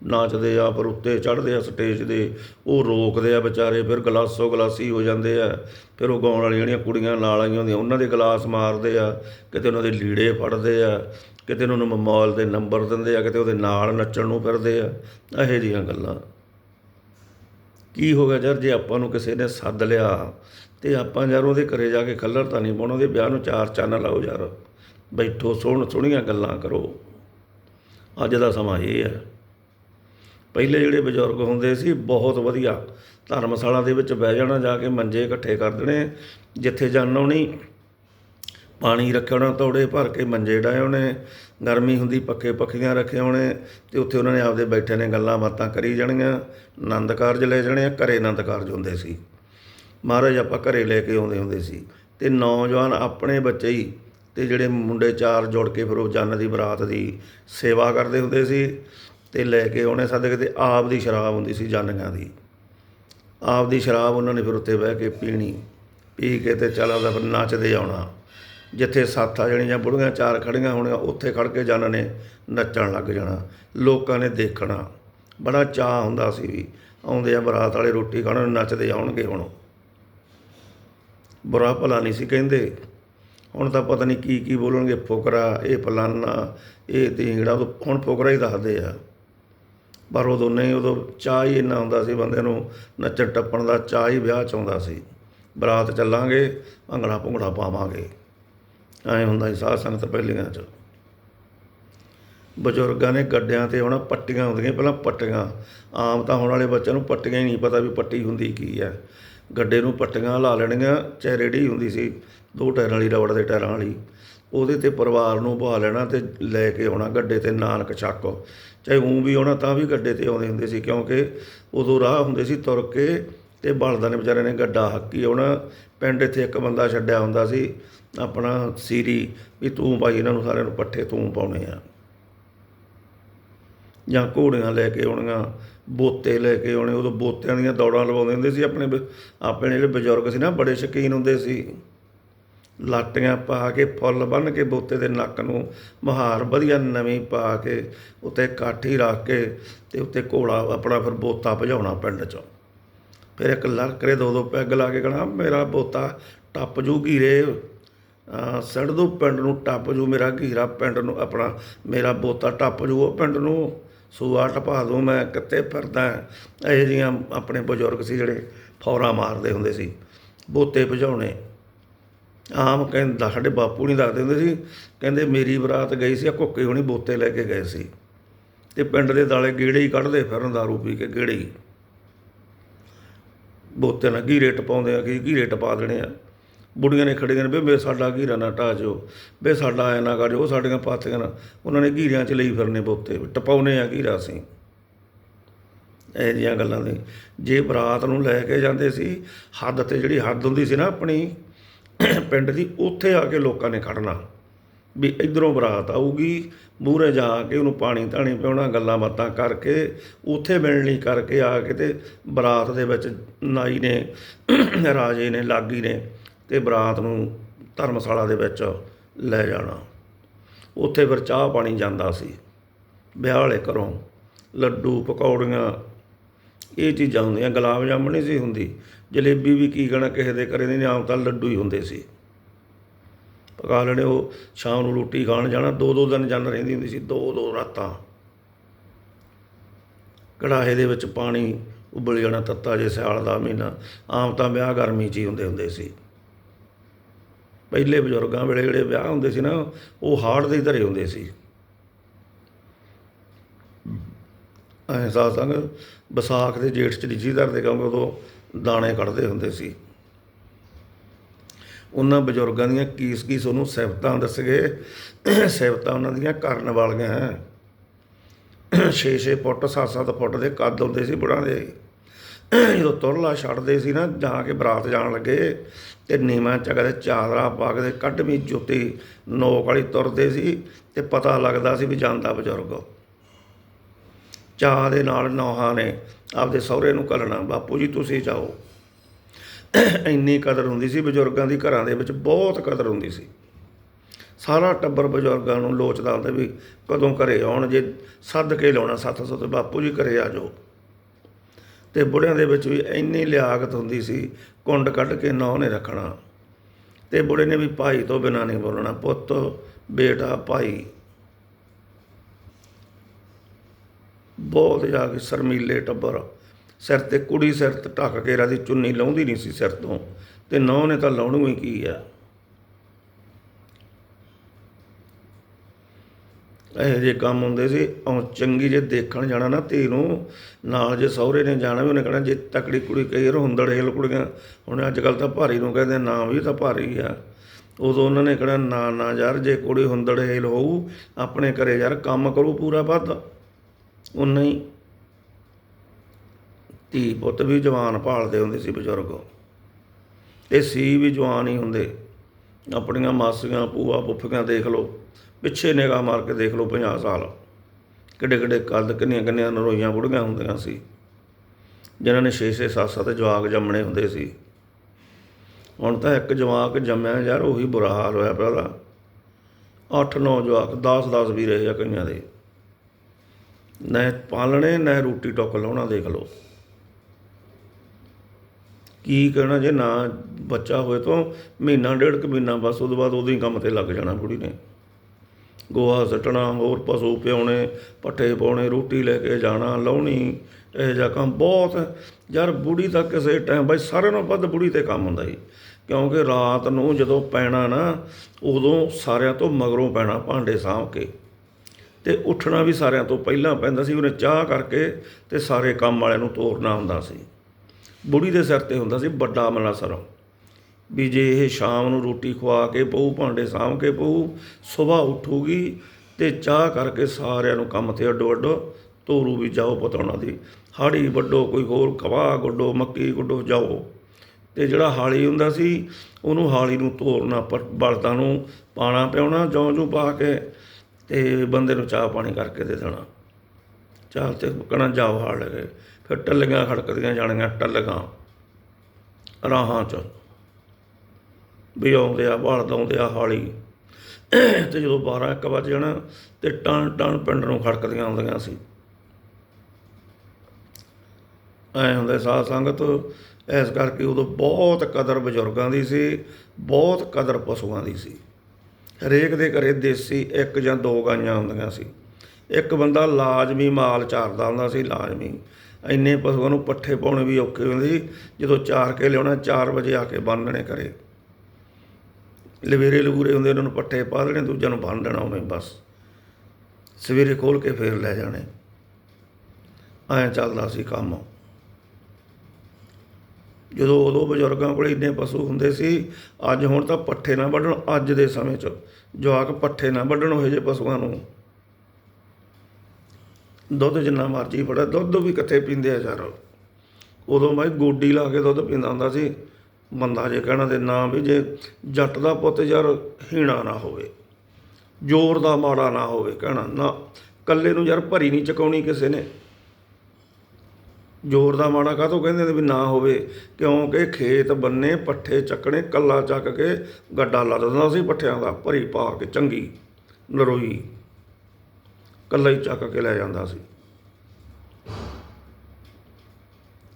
ਨਾਚਦੇ ਆ, ਪਰ ਉੱਤੇ ਚੜ੍ਹਦੇ ਆ ਸਟੇਜ ਦੇ, ਉਹ ਰੋਕਦੇ ਆ ਵਿਚਾਰੇ, ਫਿਰ ਗਲਾਸੋ ਗਲਾਸੀ ਹੋ ਜਾਂਦੇ ਆ, ਫਿਰ ਉਹ ਗਾਉਣ ਵਾਲੀਆਂ ਜਿਹੜੀਆਂ ਕੁੜੀਆਂ ਨਾਲ ਆਈਆਂ ਹੁੰਦੀਆਂ, ਉਹਨਾਂ ਦੇ ਗਲਾਸ ਮਾਰਦੇ ਆ, ਕਿਤੇ ਉਹਨਾਂ ਦੇ ਲੀੜੇ ਫੜਦੇ ਆ, ਕਿਤੇ ਉਹਨਾਂ ਨੂੰ ਮੋਬਾਈਲ ਦੇ ਨੰਬਰ ਦਿੰਦੇ ਆ, ਕਿਤੇ ਉਹਦੇ ਨਾਲ ਨੱਚਣ ਨੂੰ ਫਿਰਦੇ ਆ, ਇਹੋ ਜਿਹੀਆਂ ਗੱਲਾਂ। ਕੀ ਹੋ ਗਿਆ ਯਾਰ? ਜੇ ਆਪਾਂ ਨੂੰ ਕਿਸੇ ਨੇ ਸੱਦ ਲਿਆ ਤੇ ਆਪਾਂ ਯਾਰ ਉਹਦੇ ਘਰੇ ਜਾ ਕੇ ਕਲਰ ਤਾਂ ਨਹੀਂ ਪਾਉਣਾ, ਉਹਦੇ ਵਿਆਹ ਨੂੰ ਚਾਰ ਚੰਨ ਲਾਓ ਯਾਰ। ਬੈਠੋ ਸੋਹਣ ਸੋਹਣੀਆਂ ਗੱਲਾਂ ਕਰੋ। ਅੱਜ ਦਾ ਸਮਾਂ ਇਹ ਹੈ। ਪਹਿਲੇ ਜਿਹੜੇ ਬਜ਼ੁਰਗ ਹੁੰਦੇ ਸੀ, ਬਹੁਤ ਵਧੀਆ ਧਰਮਸ਼ਾਲਾ ਦੇ ਵਿੱਚ ਬਹਿ ਜਾਣਾ, ਜਾ ਕੇ ਮੰਜੇ ਇਕੱਠੇ ਕਰ ਦੇਣੇ, ਜਿੱਥੇ ਜਾਣਾ ਨਹੀਂ ਪਾਣੀ ਰੱਖਿਆ ਹੋਣਾ ਤੋੜੇ ਭਰ ਕੇ ਮੰਜੇ ਡਾਏ ਹੋਣੇ ਗਰਮੀ ਹੁੰਦੀ, ਪੱਖੇ ਪੱਖੀਆਂ ਰੱਖੇ ਹੋਣੇ ਅਤੇ ਉੱਥੇ ਉਹਨਾਂ ਨੇ ਆਪਦੇ ਬੈਠੇ ਨੇ, ਗੱਲਾਂ ਬਾਤਾਂ ਕਰੀ ਜਾਣੀਆਂ, ਆਨੰਦ ਕਾਰਜ ਲੈ ਜਾਣੇ ਆ, ਘਰੇ ਆਨੰਦ ਕਾਰਜ ਹੁੰਦੇ ਸੀ। ਮਹਾਰਾਜ ਆਪਾਂ ਘਰੇ ਲੈ ਕੇ ਆਉਂਦੇ ਹੁੰਦੇ ਸੀ। ਤੇ ਨੌਜਵਾਨ ਆਪਣੇ ਬੱਚੇ ਹੀ, ਤੇ ਜਿਹੜੇ ਮੁੰਡੇ ਚਾਰ ਜੁੜ ਕੇ ਫਿਰ ਉਹ ਜੰਨ ਦੀ, ਬਰਾਤ ਦੀ ਸੇਵਾ ਕਰਦੇ ਹੁੰਦੇ ਸੀ, ਤੇ ਲੈ ਕੇ ਆਉਣੇ ਸਦਕੇ ਤੇ ਆਪ ਦੀ ਸ਼ਰਾਬ ਹੁੰਦੀ ਸੀ ਜਾਨੀਆਂ ਦੀ। ਆਪ ਦੀ ਸ਼ਰਾਬ ਉਹਨਾਂ ਨੇ ਫਿਰ ਉੱਤੇ ਬਹਿ ਕੇ ਪੀਣੀ, ਪੀ ਕੇ ਤੇ ਚੱਲ ਆਪਦਾ ਫਿਰ ਨੱਚਦੇ ਆਉਣਾ। ਜਿੱਥੇ ਸੱਤ ਆ ਜਿਹੜੀਆਂ ਬੁੜੀਆਂ, ਚਾਰ ਖੜੀਆਂ ਹੋਣੀਆਂ, ਉੱਥੇ ਖੜ ਕੇ ਜਨ ਨੇ ਨੱਚਣ ਲੱਗ ਜਾਣਾ, ਲੋਕਾਂ ਨੇ ਦੇਖਣਾ। ਬੜਾ ਚਾਹ ਹੁੰਦਾ ਸੀ ਵੀ ਆਉਂਦੇ ਆ ਬਰਾਤ ਵਾਲੇ ਰੋਟੀ ਖਾਣ ਨੂੰ ਨੱਚਦੇ ਆਉਣਗੇ ਹੁਣ। ਬੁਰਾ ਭਲਾ ਨਹੀਂ ਸੀ ਕਹਿੰਦੇ। ਹੁਣ ਤਾਂ ਪਤਾ ਨਹੀਂ ਕੀ ਕੀ ਬੋਲਣਗੇ, ਫੁਕਰਾ, ਇਹ ਫਲਾਨਾ, ਇਹ ਤੀਂਗੜਾ ਉਦੋਂ ਹੁਣ ਫੁਕਰਾ ਹੀ ਦੱਸਦੇ ਆ। ਪਰ ਉਦੋਂ ਨਹੀਂ ਉਦੋਂ ਚਾਹ ਹੀ ਇੰਨਾ ਹੁੰਦਾ ਸੀ ਬੰਦੇ ਨੂੰ, ਨੱਚਣ ਟੱਪਣ ਦਾ ਚਾਹ ਹੀ ਵਿਆਹ ਚ ਆਉਂਦਾ ਸੀ। ਬਰਾਤ ਚੱਲਾਂਗੇ ਭੰਗੜਾ ਭੁੰਗੜਾ ਪਾਵਾਂਗੇ। ਐਂ ਹੁੰਦਾ ਸੀ, ਸਾਧ ਸੰਗਤ ਪਹਿਲੀਆਂ ਚ। ਬਜ਼ੁਰਗਾਂ ਨੇ ਗੱਡਿਆਂ ਤੇ ਹੁਣ ਪੱਟੀਆਂ ਹੁੰਦੀਆਂ, ਪਹਿਲਾਂ ਪੱਟੀਆਂ। ਆਮ ਤਾਂ ਹੁਣ ਵਾਲੇ ਬੱਚਿਆਂ ਨੂੰ ਪੱਟੀਆਂ ਹੀ ਨਹੀਂ ਪਤਾ ਵੀ ਪੱਟੀ ਹੁੰਦੀ ਕੀ ਹੈ ਗੱਡੇ ਨੂੰ ਪੱਟੀਆਂ ਲਾ ਲੈਣੀਆਂ, ਚਾਹੇ ਰੇੜੀ ਹੁੰਦੀ ਸੀ, ਦੋ ਟਾਇਰਾਂ ਵਾਲੀ, ਰਬੜ ਦੇ ਟਾਇਰਾਂ ਵਾਲੀ। ਉਹਦੇ ਤੇ ਪਰਿਵਾਰ ਨੂੰ ਬਹਾ ਲੈਣਾ ਤੇ ਲੈ ਕੇ ਆਉਣਾ, ਗੱਡੇ ਤੇ ਨਾਨਕ ਚੱਕ ਚਾਹੇ ਉਂ ਵੀ ਆਉਣਾ, ਤਾਂ ਵੀ ਗੱਡੇ ਤੇ ਆਉਂਦੇ ਹੁੰਦੇ ਸੀ, ਕਿਉਂਕਿ ਉਦੋਂ ਰਾਹ ਹੁੰਦੇ ਸੀ ਤੁਰ ਕੇ ਤੇ ਬਲਦਾਂ ਨੇ ਵਿਚਾਰੇ ਨੇ ਗੱਡਾ ਹੱਕੀ ਆਉਣਾ। ਪਿੰਡ ਇੱਥੇ ਇੱਕ ਬੰਦਾ ਛੱਡਿਆ ਹੁੰਦਾ ਸੀ ਆਪਣਾ ਸੀਰੀ ਵੀ ਤੂੰ ਭਾਈ ਇਹਨਾਂ ਨੂੰ ਸਾਰਿਆਂ ਨੂੰ ਪੱਠੇ ਤੂੰ ਪਾਉਣੇ ਆ। ਜਾਂ ਘੋੜੀਆਂ ਲੈ ਕੇ ਆਉਣੀਆਂ, ਬੋਤੇ ਲੈ ਕੇ ਆਉਣੇ, ਉਦੋਂ ਬੋਤਿਆਂ ਦੀਆਂ ਦੌੜਾਂ ਲਵਾਉਂਦੇ ਹੁੰਦੇ ਸੀ ਆਪਣੇ ਬ- ਆਪਣੇ ਜਿਹੜੇ ਬਜ਼ੁਰਗ ਸੀ ਨਾ, ਬੜੇ ਸ਼ੌਕੀਨ ਹੁੰਦੇ ਸੀ। ਲਾਟੀਆਂ ਪਾ ਕੇ, ਫੁੱਲ ਬੰਨ ਕੇ ਬੋਤੇ ਦੇ ਨੱਕ ਨੂੰ ਮਹਾਰ ਵਧੀਆ ਨਵੀਂ ਪਾ ਕੇ, ਉੱਤੇ ਕਾਠੀ ਰੱਖ ਕੇ ਤੇ ਉੱਤੇ ਘੋੜਾ ਆਪਣਾ ਫਿਰ ਬੋਤਾ ਭਜਾਉਣਾ ਪਿੰਡ 'ਚੋਂ। ਫਿਰ ਇੱਕ ਲੜਕਰੇ ਦੋ ਦੋ ਪੈਗ ਲਾ ਕੇ ਕਹਣਾ, ਮੇਰਾ ਬੋਤਾ ਟੱਪ ਜੂ ਘੀਰੇ ਸੜ ਦੋ ਪਿੰਡ ਨੂੰ ਟੱਪ ਜੂ ਮੇਰਾ ਘੀਰਾ ਪਿੰਡ ਨੂੰ ਆਪਣਾ, ਮੇਰਾ ਬੋਤਾ ਟੱਪ ਜੂ ਉਹ ਪਿੰਡ ਨੂੰ। ਸੂਆ ਟਪਾ ਦੋ ਮੈਂ ਕਿੱਤੇ ਫਿਰਦਾ ਇਹੋ ਜਿਹੀਆਂ ਆਪਣੇ ਬਜ਼ੁਰਗ ਸੀ ਜਿਹੜੇ ਫੌਰਾ ਮਾਰਦੇ ਹੁੰਦੇ ਸੀ, ਬੋਤੇ ਭਜਾਉਣੇ। ਆਮ ਕਹਿੰਦਾ, ਸਾਡੇ ਬਾਪੂ ਨਹੀਂ ਦੱਸਦੇ ਹੁੰਦੇ ਸੀ, ਕਹਿੰਦੇ ਮੇਰੀ ਬਰਾਤ ਗਈ ਸੀ ਆ ਕੁੱਕੇ ਹੋਣੀ ਬੋਤੇ ਲੈ ਕੇ ਗਏ ਸੀ। ਤੇ ਪਿੰਡ ਦੇ ਦਾਲੇ ਗੇੜੇ ਹੀ ਕੱਢਦੇ ਫਿਰਨ ਦਾਰੂ ਪੀ ਕੇ, ਗੇੜੇ ਹੀ। ਬੋਤੇ ਨਾਲ ਘੀਰੇ ਟਪਾਉਂਦੇ ਆ, ਕਿ ਘੀਰੇ ਟਪਾ ਦੇਣੇ ਆ। ਬੁੜੀਆਂ ਨੇ ਖੜੀਆਂ ਨੇ ਵੀ ਸਾਡਾ ਘੀਰਾ ਨਾ ਢਾਹ ਜਾਓ ਵੀ ਸਾਡਾ ਐ ਨਾ ਕਰ ਜਾਓ, ਉਹ ਸਾਡੀਆਂ ਪਾਥੀਆਂ ਨਾ, ਉਹਨਾਂ ਨੇ ਘੀਰਿਆਂ 'ਚ ਲਈ ਫਿਰਨੇ ਬੋਤੇ, ਟਪਾਉਨੇ ਆ ਘੀਰਾ ਅਸੀਂ। ਇਹ ਜਿਹੀਆਂ ਗੱਲਾਂ ਦੀ ਜੇ ਬਰਾਤ ਨੂੰ ਲੈ ਕੇ ਜਾਂਦੇ ਸੀ, ਹੱਦ ਤੇ ਜਿਹੜੀ ਹੱਦ ਹੁੰਦੀ ਸੀ ਨਾ ਆਪਣੀ, ਪਿੰਡ ਦੀ, ਉੱਥੇ ਆ ਕੇ ਲੋਕਾਂ ਨੇ ਖੜਨਾ। ਵੀ ਇਧਰੋਂ ਬਰਾਤ ਆਊਗੀ, ਮੂਹਰੇ ਜਾ ਕੇ ਉਹਨੂੰ ਪਾਣੀ ਧਾਣੀ ਪਿਉਣਾ, ਗੱਲਾਂ ਬਾਤਾਂ ਕਰਕੇ, ਉੱਥੇ ਮਿਲਣੀ ਕਰਕੇ ਆ ਕੇ ਤੇ ਬਰਾਤ ਦੇ ਵਿੱਚ ਨਾਈ ਨੇ, ਰਾਜੇ ਨੇ, ਲਾਗੀ ਨੇ ਅਤੇ ਬਰਾਤ ਨੂੰ ਧਰਮਸ਼ਾਲਾ ਦੇ ਵਿੱਚ ਲੈ ਜਾਣਾ। ਉੱਥੇ ਫਿਰ ਚਾਹ ਪਾਣੀ ਜਾਂਦਾ ਸੀ। ਵਿਆਹ ਵਾਲੇ ਘਰੋਂ ਲੱਡੂ, ਪਕੌੜੀਆਂ, ਇਹ ਚੀਜ਼ਾਂ ਹੁੰਦੀਆਂ, ਗੁਲਾਬ ਜਾਮਣ ਨਹੀਂ ਸੀ ਹੁੰਦੀ। ਜਲੇਬੀ ਵੀ ਕੀ ਕਹਿਣਾ, ਕਿਸੇ ਦੇ ਘਰੇ ਨਹੀਂ, ਆਮ ਤਾਂ ਲੱਡੂ ਹੀ ਹੁੰਦੇ ਸੀ। ਪਕਾ ਲੈਣੇ, ਉਹ ਸ਼ਾਮ ਨੂੰ ਰੋਟੀ ਖਾਣ ਜਾਣਾ ਦੋ ਦੋ ਦਿਨ ਜਨ ਰਹਿੰਦੀ ਹੁੰਦੀ ਸੀ ਦੋ ਦੋ ਰਾਤਾਂ। ਕੜਾਹੇ ਦੇ ਵਿੱਚ ਪਾਣੀ ਉਬਲ ਜਾਣਾ, ਤੱਤਾ ਜੇ ਸਿਆਲ ਦਾ ਮਹੀਨਾ, ਆਮ ਤਾਂ ਵਿਆਹ ਗਰਮੀ 'ਚ ਹੀ ਹੁੰਦੇ ਹੁੰਦੇ ਸੀ। ਪਹਿਲੇ ਬਜ਼ੁਰਗਾਂ ਵੇਲੇ ਜਿਹੜੇ ਵਿਆਹ ਹੁੰਦੇ ਸੀ ਨਾ, ਉਹ ਹਾੜ ਦੇ ਹੀ ਧਰੇ ਹੁੰਦੇ ਸੀ। ਐਂ ਸਾਧ ਸੰਗ ਵਿਸਾਖ ਦੇ ਜੇਠ ਚ ਰੀਜੀ ਧਰਦੇ ਕਿਉਂਕਿ ਉਦੋਂ ਦਾਣੇ ਕੱਢਦੇ ਹੁੰਦੇ ਸੀ। ਉਹਨਾਂ ਬਜ਼ੁਰਗਾਂ ਦੀਆਂ ਕੀਸ ਕੀਸ ਉਹਨੂੰ ਸਿਫਤਾਂ ਦੱਸ ਗਏ ਸਿਫਤਾਂ ਉਹਨਾਂ ਦੀਆਂ ਕਰਨ ਵਾਲੀਆਂ। ਹੈ 6-6 ਫੁੱਟ 7-7 ਫੁੱਟ ਦੇ ਕੱਦ ਹੁੰਦੇ ਸੀ ਬੁੜਾਂ ਦੇ। ਜਦੋਂ ਤੁਰਲਾ ਛੱਡਦੇ ਸੀ ਨਾ, ਜਾ ਕੇ ਬਰਾਤ ਜਾਣ ਲੱਗੇ ਤੇ ਨੀਵਾਂ ਚੱਕਦੇ ਚਾਦਰਾ ਪਾ ਕੇ ਕੱਢਵੀਂ ਜੁੱਤੀ ਨੋਕ ਵਾਲੀ ਤੁਰਦੇ ਸੀ ਤੇ ਪਤਾ ਲੱਗਦਾ ਸੀ ਵੀ ਜਾਂਦਾ ਬਜ਼ੁਰਗ। ਚਾਹ ਦੇ ਨਾਲ ਨੌਹਾਂ ਨੇ ਆਪਦੇ ਸਹੁਰੇ ਨੂੰ ਕਲਣਾ ਬਾਪੂ ਜੀ, ਤੁਸੀਂ ਜਾਓ। ਇੰਨੀ ਕਦਰ ਹੁੰਦੀ ਸੀ ਬਜ਼ੁਰਗਾਂ ਦੀ ਘਰਾਂ ਦੇ ਵਿੱਚ, ਬਹੁਤ ਕਦਰ ਹੁੰਦੀ ਸੀ। ਸਾਰਾ ਟੱਬਰ ਬਜ਼ੁਰਗਾਂ ਨੂੰ ਲੋਚਦਾ ਹੁੰਦਾ ਵੀ ਕਦੋਂ ਘਰੇ ਆਉਣ, ਜੇ ਸੱਦ ਕੇ ਲਾਉਣਾ ਸੱਤ ਸੌ ਤੇ ਬਾਪੂ ਜੀ ਘਰੇ ਆ ਜਾਓ। ਤੇ ਬੁੜਿਆਂ ਦੇ ਵਿੱਚ ਵੀ ਇੰਨੀ ਲਿਆਕਤ ਹੁੰਦੀ ਸੀ, ਕੁੰਡ ਕੱਢ ਕੇ ਨੌ ਨੇ ਰੱਖਣਾ। ਤੇ ਬੁੜੇ ਨੇ ਵੀ ਭਾਈ ਤੋਂ ਬਿਨਾਂ ਨਹੀਂ ਬੋਲਣਾ, ਪੁੱਤ, ਬੇਟਾ, ਭਾਈ। ਬਹੁਤ ਜਾ ਕੇ ਸ਼ਰਮੀਲੇ ਟੱਬਰ, ਸਿਰ ਤੇ ਕੁੜੀ ਸਿਰ ਤੇ ਢੱਕ ਕੇ ਰਾਦੀ ਚੁੰਨੀ ਲਾਉਂਦੀ ਨਹੀਂ ਸੀ ਸਿਰ ਤੋਂ, ਤੇ ਨੌ ਨੇ ਤਾਂ ਲਾਉਣੂ ਹੀ ਕੀ ਆ। ਇਹੋ ਜਿਹੇ ਕੰਮ ਹੁੰਦੇ ਸੀ। ਉਹ ਚੰਗੀ ਜੇ ਦੇਖਣ ਜਾਣਾ ਨਾ ਧੀ ਨੂੰ, ਨਾਲ ਜੇ ਸਹੁਰੇ ਨੇ ਜਾਣਾ ਵੀ ਉਹਨੇ ਕਹਿਣਾ, ਜੇ ਤਕੜੀ ਕੁੜੀ ਕਈ ਵਾਰ ਹੁੰਦੜ ਹਿਲ ਕੁੜੀਆਂ, ਹੁਣ ਅੱਜ ਕੱਲ ਤਾਂ ਭਾਰੀ ਨੂੰ ਕਹਿੰਦੇ ਨਾ ਵੀ ਤਾਂ ਭਾਰੀ ਆ। ਉਦੋਂ ਉਹਨਾਂ ਨੇ ਕਹਿਣਾ, ਨਾ ਨਾ ਯਾਰ, ਜੇ ਕੁੜੀ ਹੁੰਦੜ ਹਿਲ ਹੋਊ, ਆਪਣੇ ਘਰੇ ਯਾਰ ਕੰਮ ਕਰੂ ਪੂਰਾ ਵੱਧ। ਉਨਾ ਹੀ ਧੀ ਪੁੱਤ ਵੀ ਜਵਾਨ ਭਾਲਦੇ ਹੁੰਦੇ ਸੀ ਬਜ਼ੁਰਗ। ਤੇ ਸੀ ਵੀ ਜਵਾਨ ਹੀ ਹੁੰਦੇ। ਆਪਣੀਆਂ ਮਾਸੀਆਂ ਪੂਆ ਫੁੱਫੀਆਂ ਦੇਖ ਲਓ। ਪਿੱਛੇ ਨਿਗਾਹ ਮਾਰ ਕੇ ਦੇਖ ਲਓ 50 ਸਾਲ। ਕਿੱਡੇ ਕਿੱਡੇ ਕੱਦ, ਕਿੰਨੀਆਂ ਕਿੰਨੀਆਂ ਨਰੋਈਆਂ ਬੁੜੀਆਂ ਹੁੰਦੀਆਂ ਸੀ। ਜਿਨ੍ਹਾਂ ਨੇ 6 6 7 7 ਜਵਾਕ ਜੰਮਣੇ ਹੁੰਦੇ ਸੀ। ਹੁਣ ਤਾਂ ਇੱਕ ਜਵਾਕ ਜੰਮਿਆ ਯਾਰ, ਉਹੀ ਬੁਰਾ ਹਾਲ ਹੋਇਆ ਪਿਆ ਉਹਦਾ। 8 9 ਜਵਾਕ 10 10 ਵੀ ਰਹੇ ਆ ਕਈਆਂ ਦੇ। ਨਾ ਪਾਲਣੇ, ਨਾ ਰੋਟੀ ਟੁੱਕ ਲਾਉਣਾ, ਦੇਖ ਲਓ। ਕੀ ਕਹਿਣਾ, ਜੇ ਨਾ ਬੱਚਾ ਹੋਏ ਤੋਂ ਮਹੀਨਾ, ਡੇਢ ਕੁ ਮਹੀਨਾ ਬਸ ਉਹਦੇ ਬਾਅਦ ਉਹਦੇ ਹੀ ਕੰਮ ਤੇ ਲੱਗ ਜਾਣਾ ਕੁੜੀ ਨੇ। ਗੋਹਾ ਸੱਟਣਾ, ਹੋਰ ਪਸ਼ੂ ਪਿਆਉਣੇ, ਪੱਠੇ ਪਾਉਣੇ, ਰੋਟੀ ਲੈ ਕੇ ਜਾਣਾ, ਲਾਉਣੀ, ਇਹ ਜਿਹਾ ਕੰਮ ਬਹੁਤ ਯਾਰ ਬੁੜੀ ਤਾਂ ਕਿਸੇ ਟਾਈਮ ਬਾਈ ਸਾਰਿਆਂ ਨਾਲੋਂ ਵੱਧ ਬੁੜੀ ਤੇ ਕੰਮ ਹੁੰਦਾ ਸੀ ਕਿਉਂਕਿ ਰਾਤ ਨੂੰ ਜਦੋਂ ਪੈਣਾ ਨਾ, ਉਦੋਂ ਸਾਰਿਆਂ ਤੋਂ ਮਗਰੋਂ ਪੈਣਾ ਭਾਂਡੇ ਸਾਂਭ ਕੇ। ਤੇ ਉੱਠਣਾ ਵੀ ਸਾਰਿਆਂ ਤੋਂ ਪਹਿਲਾਂ ਪੈਂਦਾ ਸੀ, ਉਹਨੇ ਚਾਹ ਕਰਕੇ ਤੇ ਸਾਰੇ ਕੰਮ ਵਾਲਿਆਂ ਨੂੰ ਤੋਰਨਾ ਹੁੰਦਾ ਸੀ। ਬੁੜੀ ਦੇ ਸਿਰ ਤੇ ਹੁੰਦਾ ਸੀ ਵੱਡਾ ਮਲਾਸਰ ਵੀ ਜੇ ਇਹ ਸ਼ਾਮ ਨੂੰ ਰੋਟੀ ਖਵਾ ਕੇ ਪਊ, ਭਾਂਡੇ ਸਾਂਭ ਕੇ ਪਊ ਸਵੇਰ ਉੱਠੂਗੀ ਤੇ ਚਾਹ ਕਰਕੇ ਸਾਰਿਆਂ ਨੂੰ ਕੰਮ ਤੇ ਅੱਡੋ ਅੱਡੋ ਤੋਰੂ ਵੀ ਜਾਓ ਪਤਾਉਣਾ ਦੀ। ਹਾੜੀ ਵੱਡੋ ਕੋਈ ਹੋਰ ਕਵਾ ਗੁੱਡੋ, ਮੱਕੀ ਗੁੱਡੋ ਜਾਓ। ਤੇ ਜਿਹੜਾ ਹਾਲੀ ਹੁੰਦਾ ਸੀ, ਉਹਨੂੰ ਹਾਲੀ ਨੂੰ ਤੋਰਨਾ, ਪਰ ਬਲਦਾਂ ਨੂੰ ਪਾਣਾ ਪਿਆਉਣਾ ਜੌਂ ਜੂ ਪਾ ਕੇ ਤੇ ਬੰਦੇ ਨੂੰ ਚਾਹ ਪਾਣੀ ਕਰਕੇ ਦੇ ਦੇਣਾ। ਚਾਹ ਤੇ ਕਹਣਾ ਜਾਓ ਹਾਲ ਲਗੇ ਫਿਰ ਟੱਲੀਆਂ ਖੜਕਦੀਆਂ ਜਾਣੀਆਂ ਟੱਲੀਆਂ। ਰਾਹਾਂ ਚ। ਵੀ ਆਉਂਦੇ ਆ ਬਲਦ ਆਉਂਦੇ ਆ ਹਾਲੀ। ਤੇ ਜਦੋਂ 12 1 ਵਜੇ ਜਾਣਾ ਤੇ ਟਣ ਟਣ ਪਿੰਡ ਨੂੰ ਖੜਕਦੀਆਂ ਆਉਂਦੀਆਂ ਸੀ। ਐ ਹੁੰਦੇ ਸਾਧ ਸੰਗਤ, ਇਸ ਕਰਕੇ ਉਦੋਂ ਬਹੁਤ ਕਦਰ ਬਜ਼ੁਰਗਾਂ ਦੀ ਸੀ, ਬਹੁਤ ਕਦਰ ਪਸ਼ੂਆਂ ਦੀ ਸੀ। ਹਰੇਕ ਦੇ ਘਰੇ ਦੇਸੀ ਇੱਕ ਜਾਂ ਦੋ ਗਾਈਆਂ ਹੁੰਦੀਆਂ ਸੀ। ਇੱਕ ਬੰਦਾ ਲਾਜ਼ਮੀ ਮਾਲ ਚਾਰਦਾ ਹੁੰਦਾ ਸੀ, ਲਾਜ਼ਮੀ। ਇੰਨੇ ਪਸ਼ੂਆਂ ਨੂੰ ਪੱਠੇ ਪਾਉਣੇ ਵੀ ਔਖੇ ਹੁੰਦੇ ਸੀ, ਜਦੋਂ ਚਾਰ ਕੇ ਲਿਆਉਣਾ 4 ਵਜੇ ਆ ਕੇ ਬੰਨਣੇ ਕਰੇ ਲਵੇਰੇ ਲਗੂਰੇ ਹੁੰਦੇ, ਉਹਨਾਂ ਨੂੰ ਪੱਠੇ ਪਾ ਦੇਣੇ, ਦੂਜਿਆਂ ਨੂੰ ਬੰਨ ਦੇਣਾ ਉਹਨੇ ਬਸ। ਸਵੇਰੇ ਖੋਲ ਕੇ ਫੇਰ ਲੈ ਜਾਣੇ। ਐਂ ਚੱਲਦਾ ਸੀ ਕੰਮ। ਜਦੋਂ ਉਦੋਂ ਬਜ਼ੁਰਗਾਂ ਕੋਲ ਇੰਨੇ ਪਸ਼ੂ ਹੁੰਦੇ ਸੀ, ਅੱਜ ਹੁਣ ਤਾਂ ਪੱਠੇ ਨਾ ਵੱਢਣ, ਅੱਜ ਦੇ ਸਮੇਂ 'ਚ ਜਵਾਕ ਪੱਠੇ ਨਾ ਵੱਢਣ ਹੋਏ ਜੇ ਪਸ਼ੂਆਂ ਨੂੰ। ਦੁੱਧ ਜਿੰਨਾ ਮਰਜ਼ੀ ਫੜਾ ਦੁੱਧ ਵੀ ਕਿੱਥੇ ਪੀਂਦੇ ਆ ਯਾਰ। ਉਦੋਂ ਮੈਂ ਗੋਡੀ ਲਾ ਕੇ ਦੁੱਧ ਪੀਂਦਾ ਹੁੰਦਾ ਸੀ। ਬੰਦਾ ਜੇ ਕਹਿਣਾ ਦੇ ਨਾ ਵੀ ਜੇ ਜੱਟ ਦਾ ਪੁੱਤ ਯਾਰ ਹੀਣਾ ਨਾ ਹੋਵੇ, ਜ਼ੋਰ ਦਾ ਮਾੜਾ ਨਾ ਹੋਵੇ ਕਹਿਣਾ, ਨਾ। ਕੱਲੇ ਨੂੰ ਯਾਰ ਭਰੀ ਨਹੀਂ ਚਕਾਉਣੀ ਕਿਸੇ ਨੇ। ਜ਼ੋਰ ਦਾ ਮਾੜਾ ਕਾਹਤੋਂ ਕਹਿੰਦੇ ਨੇ ਵੀ ਨਾ ਹੋਵੇ? ਕਿਉਂਕਿ ਖੇਤ ਬੰਨੇ, ਪੱਠੇ ਚੱਕਣੇ, ਕੱਲਾ ਚੱਕ ਕੇ ਗੱਡਾ ਲੱਦਦਾ ਸੀ ਪੱਠਿਆਂ ਦਾ, ਭਰੀ ਪਾ ਕੇ ਚੰਗੀ, ਨਰੋਈ। ਕੱਲਾ ਹੀ ਚੱਕ ਕੇ ਲੈ ਜਾਂਦਾ ਸੀ।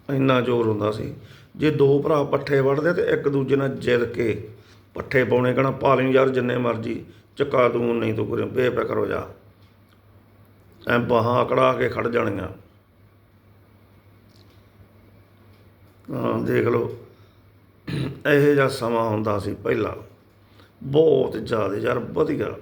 ਇੰਨਾ ਜ਼ੋਰ ਹੁੰਦਾ ਸੀ। ਜੇ ਦੋ ਭਰਾ ਪੱਠੇ ਵੜਦੇ ਤੇ ਇੱਕ ਦੂਜੇ ਨਾਲ ਜਿੱਦ ਕੇ ਪੱਠੇ ਪਾਉਣੇ, ਕਹਣਾ ਪਾ ਲਈ ਯਾਰ ਜਿੰਨੇ ਮਰਜ਼ੀ, ਚੱਕਾ ਦੂੰ ਨਹੀਂ ਤੂੰ ਕਰੇ ਬੇਫਿਕਰ ਹੋ ਜਾ। ਐ ਬਾਹਾਂ ਅਕੜਾ ਕੇ ਖੜ ਜਾਣੀਆਂ। ਹਾਂ, ਦੇਖ ਲਓ। ਇਹੋ ਜਿਹਾ ਸਮਾਂ ਹੁੰਦਾ ਸੀ ਪਹਿਲਾਂ। ਬਹੁਤ ਜ਼ਿਆਦਾ, ਯਾਰ ਵਧੀਆ।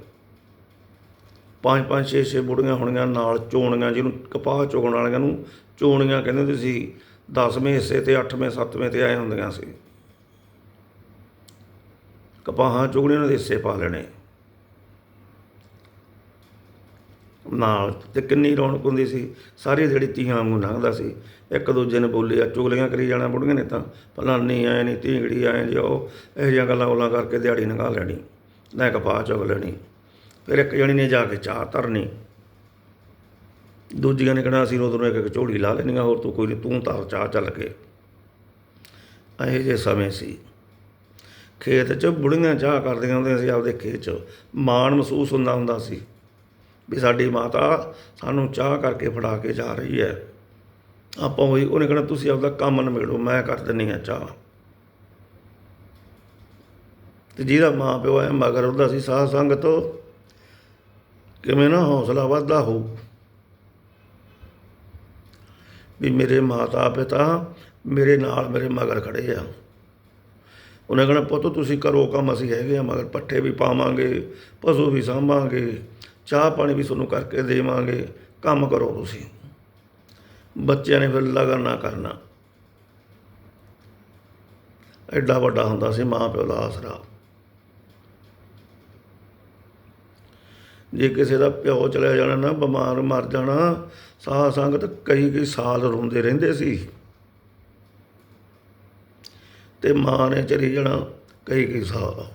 ਪੰਜ ਪੰਜ ਛੇ ਛੇ ਬੁੜੀਆਂ ਹੋਣੀਆਂ ਨਾਲ ਚੋਣੀਆਂ ਜਿਹਨੂੰ, ਕਪਾਹ ਚੁਗਣ ਵਾਲੀਆਂ ਨੂੰ ਚੋਣੀਆਂ ਕਹਿੰਦੇ ਹੁੰਦੇ ਸੀ। 10ਵੇਂ ਹਿੱਸੇ ਤੇ 8ਵੇਂ 7ਵੇਂ ਤੇ ਆਏ ਹੁੰਦੀਆਂ ਸੀ। ਕਪਾਹਾਂ ਚੁਗਣੀਆਂ ਉਹਨਾਂ ਦੇ ਹਿੱਸੇ ਪਾ ਲੈਣੇ। ਨਾਲ ਤੇ ਕਿੰਨੀ ਰੌਣਕ ਹੁੰਦੀ ਸੀ। ਸਾਰੀ ਜਿਹੜੀ ਤੀਆਂ ਵਾਂਗੂ ਲੰਘਦਾ ਸੀ। ਇੱਕ ਦੂਜੇ ਨੇ ਬੋਲਿਆ ਚੁਗਲੀਆਂ ਕਰੀ ਜਾਣਾ ਬੁੜੀਆਂ ਨੇ ਤਾਂ। ਫਲਾਨੀ ਆਏ ਨਹੀਂ ਤੀਂਗੜੀ ਆਏ ਜੀ ਉਹ ਇਹੋ ਜਿਹੀਆਂ ਗੱਲਾਂ ਗੱਲਾਂ ਕਰਕੇ ਦਿਹਾੜੀ ਲੰਘਾ ਲੈਣੀ। ਲੈ ਕਪਾਹ ਚੁਗ ਲੈਣੀ। ਫਿਰ ਇੱਕ ਜਣੀ ਨੇ ਜਾ ਕੇ ਚਾਹ ਧਰਨੀ। ਦੂਜੀਆਂ ਨੇ ਕਹਿਣਾ, ਅਸੀਂ ਉਧਰੋਂ ਇੱਕ ਇੱਕ ਝੋਲੀ ਲਾ ਲੈਣੀਆਂ ਹੋਰ ਤੂੰ ਕੋਈ ਨਹੀਂ ਤੂੰ ਧਰ ਚਾਹ ਚੱਲ ਕੇ। ਇਹੋ ਜਿਹੇ ਸਮੇਂ ਸੀ। ਖੇਤ 'ਚ ਬੁੜੀਆਂ ਚਾਹ ਕਰਦੀਆਂ ਹੁੰਦੀਆਂ ਸੀ, ਆਪਦੇ ਖੇਤ 'ਚ। ਮਾਣ ਮਹਿਸੂਸ ਹੁੰਦਾ ਹੁੰਦਾ ਸੀ ਵੀ ਸਾਡੀ ਮਾਤਾ ਸਾਨੂੰ ਚਾਹ ਕਰਕੇ ਫੜਾ ਕੇ ਜਾ ਰਹੀ ਹੈ। ਆਪਾਂ ਉਹੀ, ਉਹਨੇ ਕਹਿਣਾ, ਤੁਸੀਂ ਆਪਦਾ ਕੰਮ ਨਿਬੇੜੋ, ਮੈਂ ਕਰ ਦਿੰਨੀ ਆ ਚਾਹ। ਤੇ ਜਿਹਦਾ ਮਾਂ ਪਿਓ ਐ ਮਗਰ ਉਹਦਾ ਸੀ ਸਾਧ ਸੰਗਤ ਕਿਵੇਂ ਨਾ ਹੌਸਲਾ ਵੱਧਦਾ ਹੋਊ। ਵੀ ਮੇਰੇ ਮਾਤਾ ਪਿਤਾ ਮੇਰੇ ਨਾਲ ਮੇਰੇ ਮਗਰ ਖੜੇ ਆ। ਉਹਨੇ ਕਹਿਣਾ, ਪੁੱਤ, ਤੁਸੀਂ ਕਰੋ ਕੰਮ, ਅਸੀਂ ਹੈਗੇ ਆ, ਮਗਰ ਪੱਠੇ ਵੀ ਪਾਵਾਂਗੇ, ਪਸ਼ੂ ਵੀ ਸਾਂਭਾਂਗੇ, ਚਾਹ ਪਾਣੀ ਵੀ ਤੁਹਾਨੂੰ ਕਰਕੇ ਦੇਵਾਂਗੇ, ਕੰਮ ਕਰੋ ਤੁਸੀਂ। ਬੱਚਿਆਂ ਨੇ ਫਿਰ ਲਗਨ ਨਾ ਕਰਨਾ। ਐਡਾ ਵੱਡਾ ਹੁੰਦਾ ਸੀ ਮਾਂ ਪਿਓ ਦਾ ਆਸਰਾ। ਜੇ ਕਿਸੇ ਦਾ ਪਿਓ ਚਲਿਆ ਜਾਣਾ ਨਾ, ਬਿਮਾਰ ਮਰ ਜਾਣਾ, ਸਾਹ ਸੰਗਤ ਕਈ ਕਈ ਸਾਲ ਰੋਂਦੇ ਰਹਿੰਦੇ ਸੀ। ਤੇ ਮਾਂ ਨੇ ਚਲੀ ਜਾਣਾ ਕਈ ਕਈ ਸਾਲ।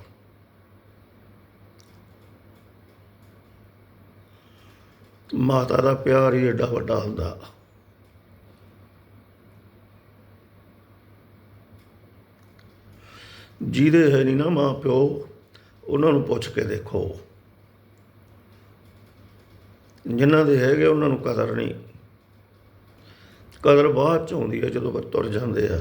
ਮਾਤਾ ਦਾ ਪਿਆਰ ਹੀ ਏਡਾ ਵੱਡਾ ਹੁੰਦਾ। ਜਿਹਦੇ ਹੈ ਨਹੀਂ ਨਾ ਮਾਂ ਪਿਓ, ਉਹਨਾਂ ਨੂੰ ਪੁੱਛ ਕੇ ਦੇਖੋ। ਜਿਨ੍ਹਾਂ ਦੇ ਹੈਗੇ ਉਹਨਾਂ ਨੂੰ ਕਦਰ ਨਹੀਂ। ਕਦਰ ਬਾਅਦ ਚ ਆਉਂਦੀ ਹੈ ਜਦੋਂ ਫਿਰ ਤੁਰ ਜਾਂਦੇ ਆ।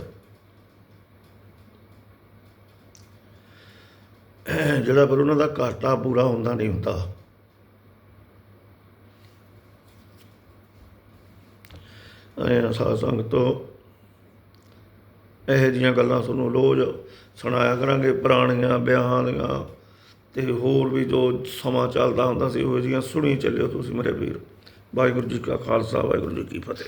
ਜਿਹੜਾ ਪਰ ਉਹਨਾਂ ਦਾ ਘਾਟਾ ਪੂਰਾ ਹੁੰਦਾ ਨਹੀਂ ਹੁੰਦਾ। ਐ ਸਾਧ ਸੰਗਤ ਤੋਂ ਇਹੋ ਜਿਹੀਆਂ ਗੱਲਾਂ ਤੁਹਾਨੂੰ ਰੋਜ਼ ਸੁਣਾਇਆ ਕਰਾਂਗੇ, ਪੁਰਾਣੀਆਂ, ਵਿਆਹਾਂ ਦੀਆਂ। ਤੇ ਹੋਰ ਵੀ ਜੋ ਸਮਾਂ ਚੱਲਦਾ ਹੁੰਦਾ ਸੀ, ਉਹ ਜਿਹੀਆਂ ਸੁਣੀ ਚੱਲਿਓ ਤੁਸੀਂ ਮੇਰੇ ਵੀਰ। ਵਾਹਿਗੁਰੂ ਜੀ ਕਾ ਖਾਲਸਾ, ਵਾਹਿਗੁਰੂ ਜੀ ਕੀ ਫਤਿਹ।